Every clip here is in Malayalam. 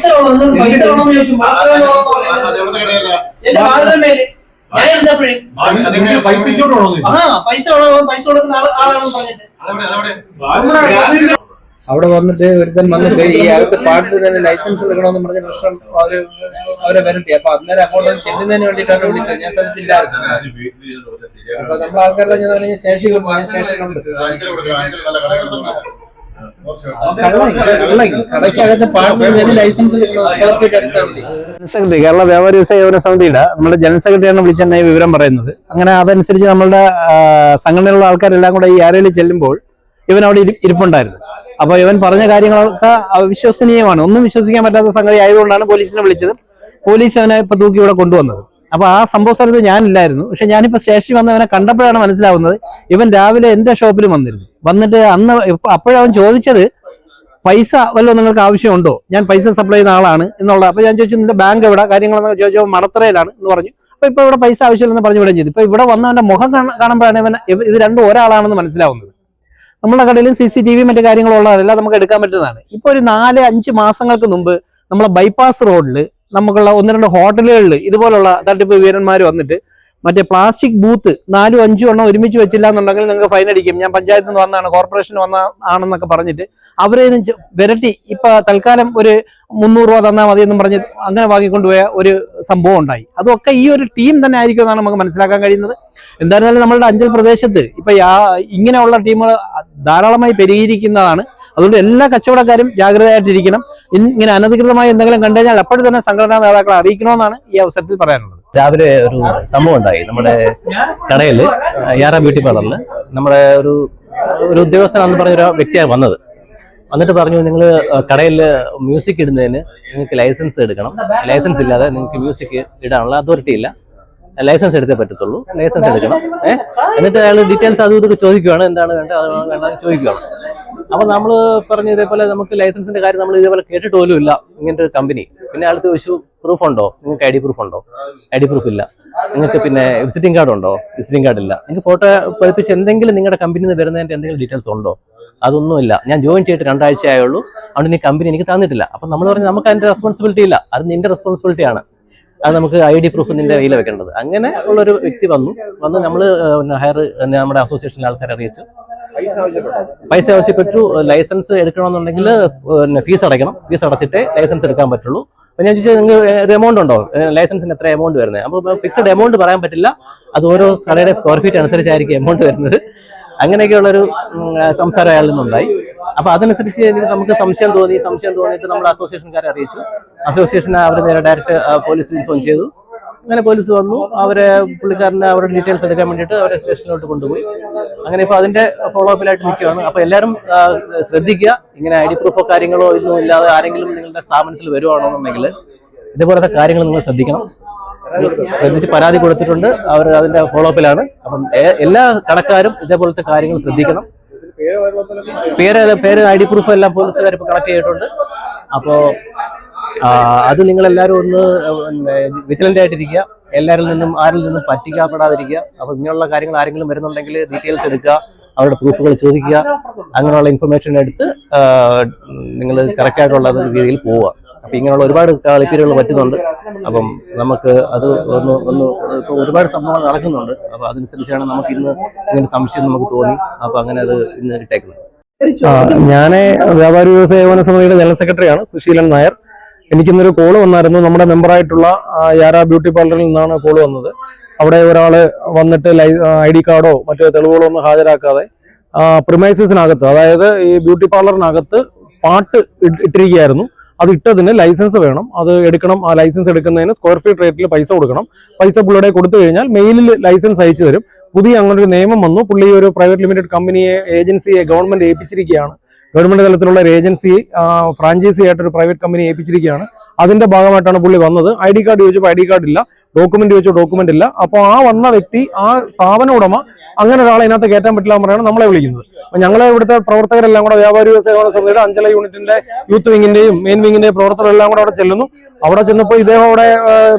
പൈസ വേണമെന്നും പൈസ വേണമെന്ന് ചോദിച്ചു എന്റെ പേര് ഞാൻ എന്താ പൈസ ആ പൈസ പൈസ കൊടുക്കുന്ന ആൾ ആളാണെന്ന് പറഞ്ഞിട്ട് അവിടെ വന്നിട്ട് ഒരുത്തൻ വന്നിട്ട് ഈ അകത്ത് പാട്ട് തന്നെ ലൈസൻസ് എടുക്കണമെന്ന് പറഞ്ഞ പ്രശ്നം അവർ അവരെ വരട്ടെ. അപ്പൊ അന്നേരം അങ്ങോട്ട് ചെല്ലുന്നതിന് വേണ്ടിട്ടാണ് വിളിച്ചത്. ഞാൻ സ്ഥലത്തില്ല അപ്പൊ നമ്മൾ ആൾക്കാരെല്ലാം ഞാൻ പറഞ്ഞു സ്റ്റേഷനിൽ പോയി സെക്രട്ടറി കേരള വ്യാപാരി സേവന സമിതിയുടെ നമ്മുടെ ജനറൽ സെക്രട്ടറിയാണ് വിളിച്ചെന്നെ വിവരം പറയുന്നത്. അങ്ങനെ അതനുസരിച്ച് നമ്മളുടെ സംഘടനയിലുള്ള ആൾക്കാരെല്ലാം കൂടെ ഈ ആരയിൽ ചെല്ലുമ്പോൾ ഇവൻ അവിടെ ഇരിപ്പുണ്ടായിരുന്നു. അപ്പൊ ഇവൻ പറഞ്ഞ കാര്യങ്ങളൊക്കെ അവിശ്വസനീയമാണ്. ഒന്നും വിശ്വസിക്കാൻ പറ്റാത്ത സംഗതി ആയതുകൊണ്ടാണ് പോലീസിനെ വിളിച്ചത് പോലീസ് അവനെ ഇപ്പൊ തൂക്കി ഇവിടെ കൊണ്ടുവന്നത്. അപ്പൊ ആ സംഭവ സ്ഥലത്ത് ഞാനില്ലായിരുന്നു. പക്ഷെ ഞാനിപ്പോ ശേഷി വന്നവനെ കണ്ടപ്പോഴാണ് മനസ്സിലാവുന്നത് ഇവൻ രാവിലെ എന്റെ ഷോപ്പിൽ വന്നിരുന്നു. വന്നിട്ട് അന്ന് അപ്പോഴവൻ ചോദിച്ചത് പൈസ വല്ലതും നിങ്ങൾക്ക് ആവശ്യമുണ്ടോ? ഞാൻ പൈസ സപ്ലൈ ചെയ്യുന്ന ആളാണ് എന്നുള്ള. അപ്പൊ ഞാൻ ചോദിച്ചു നിന്റെ ബാങ്ക് എവിടെ? കാര്യങ്ങളെന്നൊക്കെ ചോദിച്ചപ്പോൾ മടത്തറയിലാണ് എന്ന് പറഞ്ഞു. അപ്പൊ ഇപ്പൊ ഇവിടെ പൈസ ആവശ്യമില്ലെന്ന് പറഞ്ഞു വിടുകയും ചെയ്തു. ഇപ്പൊ ഇവിടെ വന്നവന്റെ മുഖം കാണ- കാണുമ്പോഴാണ് ഇവൻ ഇവ- ഇത് രണ്ടും ഒരാളാണെന്ന് മനസ്സിലാവുന്നത്. നമ്മുടെ കടയിലും സി സി ടി വി മറ്റു കാര്യങ്ങളുള്ളതല്ല നമുക്ക് എടുക്കാൻ പറ്റുന്നതാണ്. ഇപ്പൊ ഒരു നാല് അഞ്ച് മാസങ്ങൾക്ക് മുമ്പ് നമ്മളെ ബൈപ്പാസ് റോഡിൽ നമുക്കുള്ള ഒന്ന് രണ്ട് ഹോട്ടലുകളിൽ ഇതുപോലുള്ള തട്ടിപ്പ് വീരന്മാർ വന്നിട്ട് മറ്റേ പ്ലാസ്റ്റിക് ബൂത്ത് നാലും അഞ്ചും എണ്ണം ഒരുമിച്ച് വെച്ചില്ല എന്നുണ്ടെങ്കിൽ നിങ്ങൾക്ക് ഫൈൻ അടിക്കും. ഞാൻ പഞ്ചായത്തിൽ നിന്ന് വന്നതാണ് കോർപ്പറേഷൻ വന്ന ആണെന്നൊക്കെ പറഞ്ഞിട്ട് അവരെ വിരട്ടി. ഇപ്പൊ തൽക്കാലം ഒരു മുന്നൂറ് രൂപ തന്നാൽ മതി എന്നും പറഞ്ഞ് അങ്ങനെ വാങ്ങിക്കൊണ്ടുപോയ ഒരു സംഭവം ഉണ്ടായി. അതൊക്കെ ഈ ഒരു ടീം തന്നെ ആയിരിക്കും എന്നാണ് നമുക്ക് മനസ്സിലാക്കാൻ കഴിയുന്നത്. എന്തായിരുന്നാലും നമ്മളുടെ അഞ്ചൽ പ്രദേശത്ത് ഇപ്പൊ ഇങ്ങനെയുള്ള ടീമുകൾ ധാരാളമായി പെരുകിയിരിക്കുന്നതാണ്. അതുകൊണ്ട് എല്ലാ കച്ചവടക്കാരും ജാഗ്രതയായിട്ടിരിക്കണം. ഇങ്ങനെ അനധികൃതമായി എന്തെങ്കിലും കണ്ടു കഴിഞ്ഞാൽ അപ്പോഴും തന്നെ സംഘടനാ നേതാക്കളെ അറിയിക്കണമെന്നാണ് ഈ അവസരത്തിൽ പറയാനുള്ളത്. രാവിലെ ഒരു സംഭവം ഉണ്ടായി. നമ്മുടെ കടയിൽ യാറ ബ്യൂട്ടി പാർലറിൽ നമ്മുടെ ഒരു ഒരു ഉദ്യോഗസ്ഥൻ എന്ന് പറഞ്ഞ ഒരു വ്യക്തിയാണ് വന്നത്. വന്നിട്ട് പറഞ്ഞു നിങ്ങൾ കടയിൽ മ്യൂസിക് ഇടുന്നതിന് നിങ്ങൾക്ക് ലൈസൻസ് എടുക്കണം. ലൈസൻസ് ഇല്ലാതെ നിങ്ങൾക്ക് മ്യൂസിക് ഇടാനുള്ള അതോറിറ്റി ഇല്ല. ലൈസൻസ് എടുത്തേ പറ്റത്തുള്ളൂ. ലൈസൻസ് എടുക്കണം. എന്നിട്ട് അയാൾ ഡീറ്റെയിൽസ് അതും ഇതൊക്കെ ചോദിക്കുവാണ്. എന്താണ് വേണ്ടത്? അത് വേണ്ടത് ചോദിക്കുവാണ്. അപ്പൊ നമ്മൾ പറഞ്ഞു ഇതേപോലെ നമുക്ക് ലൈസൻസിന്റെ കാര്യം നമ്മൾ ഇതേപോലെ കേട്ടിട്ട് പോലും ഇല്ല ഇങ്ങനത്തെ ഒരു കമ്പനി പിന്നെ അയാൾ ചോദിച്ചു പ്രൂഫ് ഉണ്ടോ? നിങ്ങൾക്ക് ഐ ഡി പ്രൂഫ് ഉണ്ടോ? ഐ ഡി പ്രൂഫ് ഇല്ല. നിങ്ങൾക്ക് പിന്നെ വിസിറ്റിംഗ് കാർഡ് ഉണ്ടോ? വിസിറ്റിംഗ് കാർഡ് ഇല്ല. നിങ്ങൾക്ക് ഫോട്ടോ പതിപ്പിച്ച് എന്തെങ്കിലും നിങ്ങളുടെ കമ്പനിയിൽ നിന്ന് വരുന്നതിന്റെ എന്തെങ്കിലും ഡീറ്റെയിൽസ് ഉണ്ടോ? അതൊന്നുമില്ല ഞാൻ ജോയിൻ ചെയ്തിട്ട് രണ്ടാഴ്ച ആയുള്ളൂ. അതുകൊണ്ട് ഈ കമ്പനി എനിക്ക് തന്നിട്ടില്ല. അപ്പൊ നമ്മൾ പറഞ്ഞു നമുക്ക് അതിന്റെ റെസ്പോൺസിബിലിറ്റി ഇല്ല. അത് നിന്റെ റെസ്പോൺസിബിലിറ്റി ആണ്. അത് നമുക്ക് ഐ ഡി പ്രൂഫ് നിന്റെ കയ്യിൽ വെക്കേണ്ടത്. അങ്ങനെ ഉള്ളൊരു വ്യക്തി വന്നു. വന്ന് നമ്മൾ ഹയർ നമ്മുടെ അസോസിയേഷനിലെ ആൾക്കാരെ അറിയിച്ചു. പൈസ ആവശ്യപ്പെട്ടു. ലൈസൻസ് എടുക്കണമെന്നുണ്ടെങ്കിൽ ഫീസ് അടയ്ക്കണം. ഫീസ് അടച്ചിട്ടേ ലൈസൻസ് എടുക്കാൻ പറ്റുള്ളൂ. അപ്പൊ ഞാൻ ചോദിച്ചാൽ നിങ്ങൾ ഒരു എമൗണ്ട് ഉണ്ടോ? ലൈസൻസിന് എത്ര എമൗണ്ട് വരുന്നത്? അപ്പോൾ ഫിക്സഡ് എമൗണ്ട് പറയാൻ പറ്റില്ല. അത് ഓരോ കടയുടെ സ്ക്വയർ ഫീറ്റ് അനുസരിച്ചായിരിക്കും എമൗണ്ട് വരുന്നത്. അങ്ങനെയൊക്കെയുള്ളൊരു സംസാരം അയാളിൽ നിന്നുണ്ടായി. അപ്പൊ അതനുസരിച്ച് നമുക്ക് സംശയം തോന്നി. സംശയം തോന്നിയിട്ട് നമ്മൾ അസോസിയേഷൻകാരെ അറിയിച്ചു. അസോസിയേഷൻ അവർ നേരെ ഡയറക്റ്റ് പോലീസിൽ ഇൻഫോം ചെയ്തു. അങ്ങനെ പോലീസ് വന്നു. അവരെ പുള്ളിക്കാരന്റെ അവരുടെ ഡീറ്റെയിൽസ് എടുക്കാൻ വേണ്ടിയിട്ട് അവരെ സ്റ്റേഷനിലോട്ട് കൊണ്ടുപോയി. അങ്ങനെ ഇപ്പോൾ അതിന്റെ ഫോളോ അപ്പിലായിട്ട് നിൽക്കുകയാണ് അപ്പോൾ എല്ലാവരും ശ്രദ്ധിക്കുക. ഇങ്ങനെ ഐ ഡി പ്രൂഫോ കാര്യങ്ങളോ ഇതൊന്നും ഇല്ലാതെ ആരെങ്കിലും നിങ്ങളുടെ സ്ഥാപനത്തിൽ വരുവാണെന്നുണ്ടെങ്കിൽ ഇതുപോലത്തെ കാര്യങ്ങൾ നിങ്ങൾ ശ്രദ്ധിക്കണം. ശ്രദ്ധിച്ച് പരാതി കൊടുത്തിട്ടുണ്ട്. അവർ അതിന്റെ ഫോളോ അപ്പിലാണ് അപ്പം എല്ലാ കടക്കാരും ഇതേപോലത്തെ കാര്യങ്ങൾ ശ്രദ്ധിക്കണം. പേര് പേര് ഐ ഡി പ്രൂഫ് എല്ലാം പോലീസുകാർ ഇപ്പോൾ കളക്ട് ചെയ്തിട്ടുണ്ട്. അപ്പോൾ അത് നിങ്ങൾ എല്ലാവരും ഒന്ന് വിജിലന്റ് ആയിട്ടിരിക്കുക. എല്ലാവരിൽ നിന്നും ആരിൽ നിന്നും പറ്റിക്കപ്പെടാതിരിക്കുക. അപ്പോൾ ഇങ്ങനെയുള്ള കാര്യങ്ങൾ ആരെങ്കിലും വരുന്നുണ്ടെങ്കിൽ ഡീറ്റെയിൽസ് എടുക്കുക. അവരുടെ പ്രൂഫുകൾ ചോദിക്കുക. അങ്ങനെയുള്ള ഇൻഫർമേഷൻ എടുത്ത് നിങ്ങൾ കറക്റ്റ് ആയിട്ടുള്ള രീതിയിൽ പോവുക. അപ്പം ഇങ്ങനെയുള്ള ഒരുപാട് കളിപ്പീരുകൾ പറ്റുന്നുണ്ട്. അപ്പം നമുക്ക് അത് ഒന്ന് ഒന്ന് ഒരുപാട് സംഭവങ്ങൾ നടക്കുന്നുണ്ട്. അപ്പോൾ അതനുസരിച്ചാണ് നമുക്ക് ഇന്ന് ഇങ്ങനെ സംശയം നമുക്ക് തോന്നി. അപ്പോൾ അങ്ങനെ അത് ഇന്ന് ഇട്ടേക്കുന്നത്. ഞാൻ വ്യാപാരി വ്യവസായ സമിതിയുടെ ജനറൽ സെക്രട്ടറിയാണ് സുശീലൻ നായർ. എനിക്കിന്നൊരു കോൾ വന്നായിരുന്നു. നമ്മുടെ മെമ്പറായിട്ടുള്ള യാര ബ്യൂട്ടി പാർലറിൽ നിന്നാണ് കോൾ വന്നത്. അവിടെ ഒരാൾ വന്നിട്ട് ഐ ഡി കാർഡോ മറ്റോ തെളിവുകളോ ഒന്നും ഹാജരാക്കാതെ പ്രിമൈസസിനകത്ത് അതായത് ഈ ബ്യൂട്ടി പാർലറിനകത്ത് പാട്ട് ഇട്ട് ഇട്ടിരിക്കുകയായിരുന്നു. അത് ഇട്ടതിന് ലൈസൻസ് വേണം. അത് എടുക്കണം. ആ ലൈസൻസ് എടുക്കുന്നതിന് സ്ക്വയർ ഫീറ്റ് റേറ്റിൽ പൈസ കൊടുക്കണം. പൈസ പുള്ളിയുടെ കൊടുത്തു കഴിഞ്ഞാൽ മെയിലിൽ ലൈസൻസ് അയച്ചു തരും. പുതിയ അങ്ങനൊരു നിയമം വന്നു. പുള്ളി ഒരു പ്രൈവറ്റ് ലിമിറ്റഡ് കമ്പനിയെ ഏജൻസിയെ ഗവൺമെന്റ് ഏൽപ്പിച്ചിരിക്കുകയാണ്. ഗവൺമെന്റ് തലത്തിലുള്ള ഒരു ഏജൻസി ഫ്രാഞ്ചൈസി ആയിട്ട് ഒരു പ്രൈവറ്റ് കമ്പനി ഏൽപ്പിച്ചിരിക്കുകയാണ്. അതിന്റെ ഭാഗമായിട്ടാണ് പുള്ളി വന്നത്. ഐ ഡി കാർഡ് ചോദിച്ചപ്പോൾ ഐ ഡി കാർഡ് ഇല്ല. ഡോക്യുമെന്റ് ചോദിച്ചോ ഡോക്യുമെന്റ് ഇല്ല. അപ്പോൾ ആ വന്ന വ്യക്തി ആ സ്ഥാപന ഉടമ അങ്ങനെ ഒരാളെ ഇതിനകത്ത് കയറ്റാൻ പറ്റില്ല എന്ന് പറയുന്നത് നമ്മളെ വിളിക്കുന്നത്. അപ്പൊ ഞങ്ങളെ ഇവിടുത്തെ പ്രവർത്തകരെല്ലാം കൂടെ വ്യാപാരി സേവന സമിതിയുടെ അഞ്ചല യൂണിറ്റിന്റെ യൂത്ത് വിങ്ങിന്റെയും മെയിൻ വിങ്ങിന്റെയും പ്രവർത്തകരെല്ലാം കൂടെ അവിടെ ചെല്ലുന്നു. അവിടെ ചെന്നപ്പോൾ ഇദ്ദേഹം അവിടെ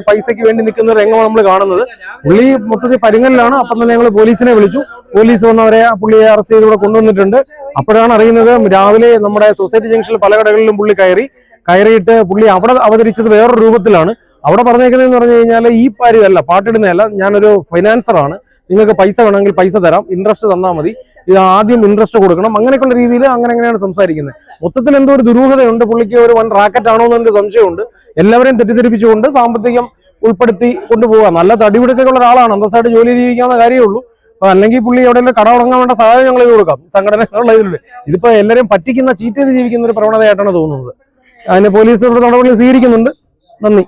പൈസയ്ക്ക് വേണ്ടി നിൽക്കുന്ന രംഗമാണ് നമ്മൾ കാണുന്നത്. പുള്ളി മൊത്തത്തിൽ പരിങ്ങലിലാണ് അപ്പം തന്നെ ഞങ്ങൾ പോലീസിനെ വിളിച്ചു. പോലീസ് വന്നവരെ ആ പുള്ളിയെ അറസ്റ്റ് ചെയ്ത് ഇവിടെ കൊണ്ടുവന്നിട്ടുണ്ട്. അപ്പോഴാണ് അറിയുന്നത് രാവിലെ നമ്മുടെ സൊസൈറ്റി ജംഗ്ഷനിൽ പല കടകളിലും പുള്ളി കയറി. കയറിയിട്ട് പുള്ളി അവിടെ അവതരിച്ചത് വേറൊരു രൂപത്തിലാണ്. അവിടെ പറഞ്ഞേക്കുന്നതെന്ന് പറഞ്ഞു കഴിഞ്ഞാൽ ഈ കാര്യമല്ല പാട്ടിടുന്നതല്ല. ഞാനൊരു ഫൈനാൻസറാണ് നിങ്ങൾക്ക് പൈസ വേണമെങ്കിൽ പൈസ തരാം. ഇൻട്രസ്റ്റ് തന്നാൽ മതി. ഇത് ആദ്യം ഇൻട്രസ്റ്റ് കൊടുക്കണം. അങ്ങനെയൊക്കെയുള്ള രീതിയിൽ അങ്ങനെ അങ്ങനെയാണ് സംസാരിക്കുന്നത്. മൊത്തത്തിൽ എന്തോ ഒരു ദുരൂഹതയുണ്ട്. പുള്ളിക്ക് ഒരു വൻ റാക്കറ്റ് ആണോ എന്നൊരു സംശയമുണ്ട്. എല്ലാവരെയും തെറ്റിദ്ധരിപ്പിച്ചുകൊണ്ട് സാമ്പത്തികം ഉൾപ്പെടുത്തി കൊണ്ടുപോകാം നല്ല തടിപിടുക്കൊക്കെ ഉള്ള ഒരാളാണ്. അന്തസ്സായിട്ട് ജോലി ജീവിക്കാവുന്ന കാര്യമേ ഉള്ളൂ. അപ്പൊ അല്ലെങ്കിൽ പുള്ളി എവിടെയെങ്കിലും കട തുടങ്ങാൻ വേണ്ട സഹായം ഞങ്ങൾ ഇത് കൊടുക്കാം. സംഘടനകളുള്ള ഇതിലുണ്ട്. ഇതിപ്പോ എല്ലാവരും പറ്റിക്കുന്ന ചീറ്റ് ചെയ്ത് ജീവിക്കുന്ന ഒരു പ്രവണതയായിട്ടാണ് തോന്നുന്നത്. അതിന് പോലീസ് നടപടി സ്വീകരിക്കുന്നുണ്ട്. നന്ദി.